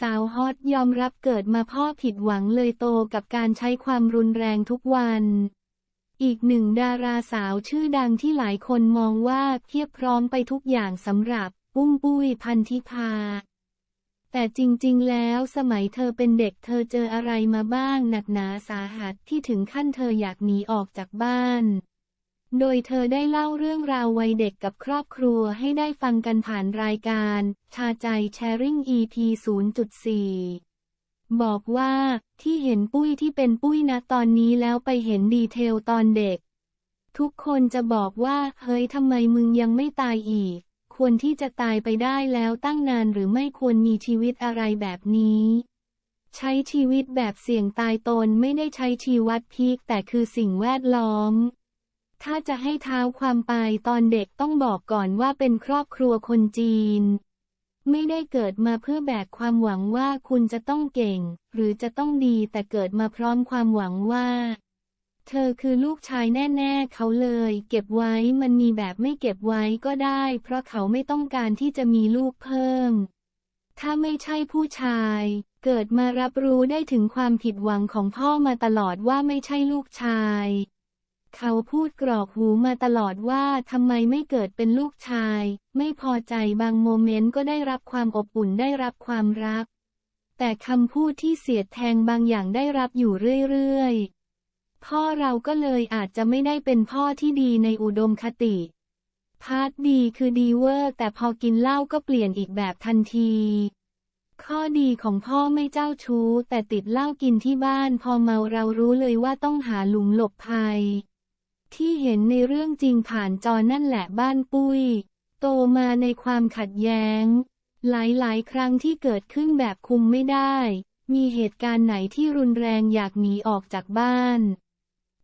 สาวฮอตยอมรับเกิดมาพ่อผิดหวังเลยโตกับการใช้ความรุนแรงทุกวัน อีกหนึ่งดาราสาวชื่อดังที่หลายคนมองว่าเพียบพร้อมไปทุกอย่างสำหรับ ปุ้มปุ้ยพันธิพา แต่จริงๆ แล้วสมัยเธอเป็นเด็กเธอเจออะไรมาบ้างหนักหนาสาหัสที่ถึงขั้นเธออยากหนีออกจากบ้าน โดยเธอได้เล่าเรื่องราววัยเด็กกับครอบครัวให้ได้ฟังกันผ่านรายการ ชาใจแชร์ริ่ง EP 0.4 บอกว่าที่เห็นปุ้ยที่เป็นปุ้ยนะตอนนี้แล้วไปเห็นดีเทลตอนเด็ก ทุกคนจะบอกว่าเฮ้ยทำไมมึงยังไม่ตายอีก ควรที่จะตายไปได้แล้วตั้งนานหรือไม่ควรมีชีวิตอะไรแบบนี้ใช้ชีวิตแบบเสี่ยงตายตนไม่ได้ใช้ชีวัดพีคแต่คือสิ่งแวดล้อม ถ้าจะให้เท้าความไปตอนเด็กต้องบอกก่อนว่าเป็นครอบครัวคนจีน ไม่ได้เกิดมาเพื่อแบกความหวังว่าคุณจะต้องเก่ง หรือจะต้องดีแต่เกิดมาพร้อมความหวังว่า เธอคือลูกชายแน่ ๆ เขาเลย เก็บไว้มันมีแบบไม่เก็บไว้ก็ได้ เพราะเขาไม่ต้องการที่จะมีลูกเพิ่ม ถ้าไม่ใช่ผู้ชายเกิดมารับรู้ได้ถึงความผิดหวังของพ่อมาตลอดว่าไม่ใช่ลูกชาย เขาพูดกรอกหูมาตลอดว่าทำไมไม่เกิดเป็นลูกชาย ไม่พอใจบางโมเมนต์ก็ได้รับความอบอุ่นได้รับความรัก แต่คำพูดที่เสียดแทงบางอย่างได้รับอยู่เรื่อยๆ พ่อเราก็เลยอาจจะไม่ได้เป็นพ่อที่ดีในอุดมคติ พาร์ทดีคือดีเวอร์ แต่พอกินเหล้าก็เปลี่ยนอีกแบบทันทีข้อดีของพ่อไม่เจ้าชู้ แต่ติดเหล้ากินที่บ้านพอเมาเรารู้เลยว่าต้องหาหลุมหลบภัย ที่เห็นในเรื่องจริงผ่านจอนั่นแหละบ้านปุ้ย โตมาในความขัดแย้ง หลายๆ ครั้งที่เกิดขึ้นแบบคุมไม่ได้ มีเหตุการณ์ไหนที่รุนแรงอยากหนีออกจากบ้าน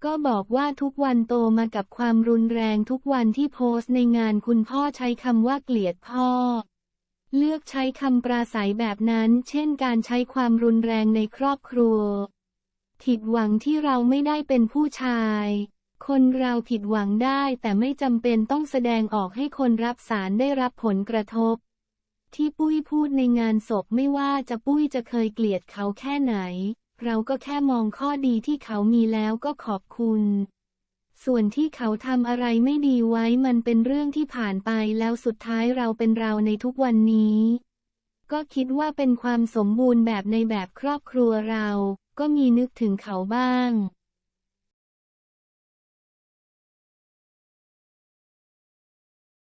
ก็บอกว่าทุกวันโตมากับความรุนแรงทุกวันที่โพสต์ในงานคุณพ่อใช้คำว่าเกลียดพ่อ เลือกใช้คำปราศัยแบบนั้น เช่นการใช้ความรุนแรงในครอบครัว ผิดหวังที่เราไม่ได้เป็นผู้ชาย คนเราผิดหวังได้แต่ไม่จำเป็นต้องแสดงออกให้คนรับสารได้รับผลกระทบ ที่ปุ้ยพูดในงานศพไม่ว่าจะปุ้ยจะเคยเกลียดเขาแค่ไหน เราก็แค่มองข้อดีที่เขามีแล้วก็ขอบคุณ ส่วนที่เขาทำอะไรไม่ดีไว้มันเป็นเรื่องที่ผ่านไปแล้วสุดท้ายเราเป็นเราในทุกวันนี้ ก็คิดว่าเป็นความสมบูรณ์แบบในแบบครอบครัวเรา ก็มีนึกถึงเขาบ้าง